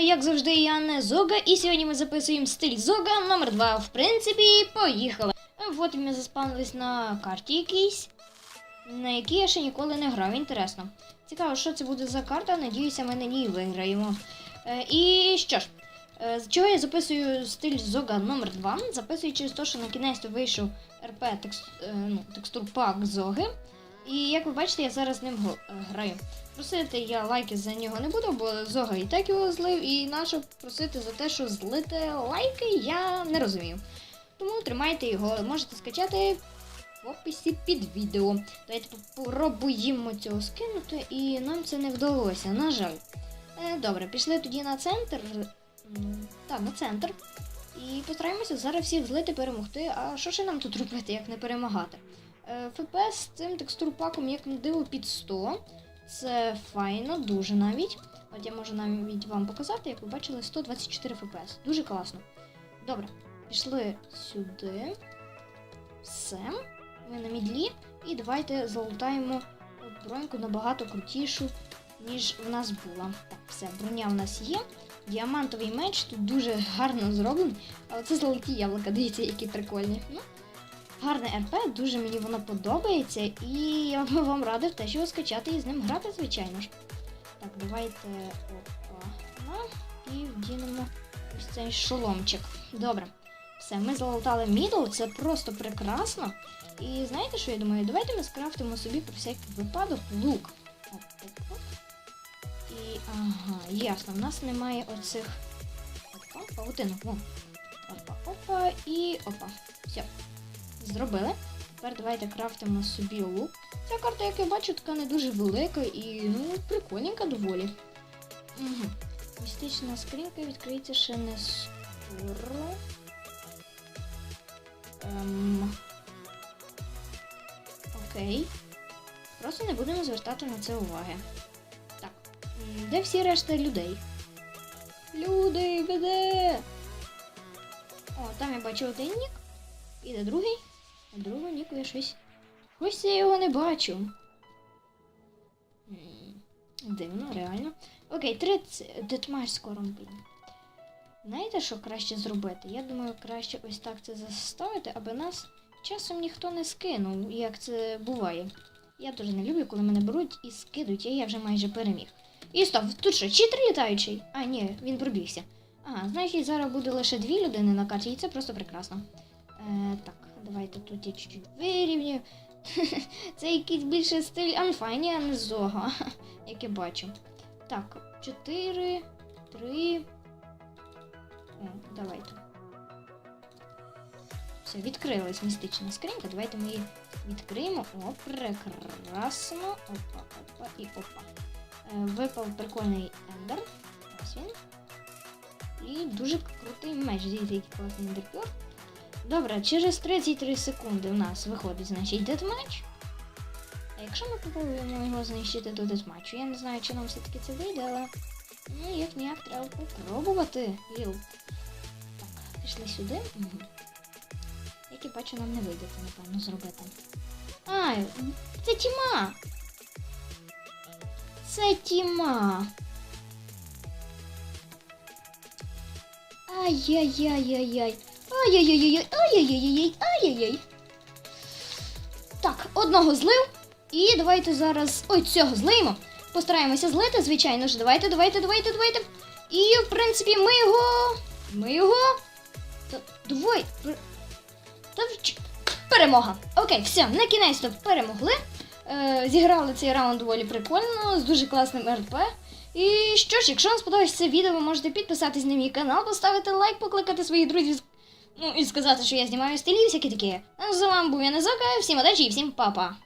як завжди, я не Зога, і сьогодні ми записуємо стиль Зога номер 2 В принципі, поїхали. От ми заспавнились на карті якійсь, на якій я ще ніколи не грав. Інтересно. Цікаво, що це буде за карта. Надіюся, ми на ній виграємо. Е, і що ж, е, з чого я записую стиль Зога номер 2 Записую через те, що на кінець вийшов РП текст, е, ну, текстур пак Зоги. І як ви бачите, я зараз з ним е, граю. Просити я лайки за нього не буду, бо Зога і так його злив, і нащо просити за те, що злити лайки, я не розумію. Тому тримайте його, можете скачати в описі під відео. Давайте попробуємо цього скинути, і нам це не вдалося, на жаль. Е, добре, пішли тоді на центр. Так, на центр. І постараємося зараз всіх злити, перемогти. А що ще нам тут робити, як не перемагати? Е, ФПС з цим текстурпаком, як на диво, під 100. Це файно, дуже навіть. От я можу навіть вам показати, як ви бачили, 124 FPS. Дуже класно. Добре, пішли сюди. Все. Ми на мідлі. І давайте залутаємо броньку набагато крутішу, ніж в нас була. Так, все, броня в нас є. Діамантовий меч тут дуже гарно зроблений. Але це золоті яблука, дивіться, які прикольні. Ну, Гарне РП, дуже мені воно подобається, і я вам радив теж його скачати і з ним грати, звичайно ж. Так, давайте опа. І вдінемо ось цей шоломчик. Добре. Все, ми залутали мідл, це просто прекрасно. І знаєте, що я думаю? Давайте ми скрафтимо собі про всякий випадок лук. Оп, оп, оп. І ага, ясно, в нас немає оцих. Опа, павутину. Вон. Опа, опа і опа. Все. Зробили. Тепер давайте крафтимо собі лук. Ця карта, як я бачу, така не дуже велика і ну, прикольненька доволі. Угу. Містична скринька відкриється ще не скоро. Ем... Окей. Просто не будемо звертати на це уваги. Так. Де всі решта людей? Люди, ви де? О, там я бачу один нік. І де другий? А другого ніку щось. Ось я його не бачу. Дивно, реально. Окей, 30. Детмаш скоро блін. Знаєте, що краще зробити? Я думаю, краще ось так це заставити, аби нас часом ніхто не скинув, як це буває. Я дуже не люблю, коли мене беруть і скидуть, а я вже майже переміг. І стоп, тут що, читер літаючий? А, ні, він пробігся. Ага, значить, зараз буде лише дві людини на карті, і це просто прекрасно. Е, так, давайте тут я чуть-чуть вирівнюю. Це якийсь більше стиль Анфайні, а не Зога, як я бачу. Так, 4, 3. О, давайте. Все, відкрилась містична скринька. Давайте ми її відкриємо. О, прекрасно. Опа, опа і опа. Е, випав прикольний ендер. Ось він. І дуже крутий меч. Дивіться, який класний ендерпер. Добре, через 33 секунди у нас виходить, значить, дедматч. А якщо ми попробуємо його знищити до дедматчу, я не знаю, чи нам все-таки це вийде, але ну, як ніяк треба попробувати. Ліл. Так, пішли сюди. Угу. Як я бачу, нам не вийде це, напевно, зробити. А, це тіма! Це тіма! Ай-яй-яй-яй-яй. Ай-яй-яй-яй, ай-яй-яй-яй, ай-яй-яй. Так, одного злив. І давайте зараз. Ой, цього злиємо. Постараємося злити, звичайно ж. Давайте, давайте, давайте, давайте. І, в принципі, ми його. Ми його. Та, давай. Та, перемога. Окей, все, на кінець перемогли. Е, зіграли цей раунд доволі прикольно, з дуже класним РП. І що ж, якщо вам сподобалось це відео, ви можете підписатись на мій канал, поставити лайк, покликати своїх друзів. Ну і сказати, що я знімаю стилі, всякі такі. З вами був я Назока, всім удачі і всім па-па.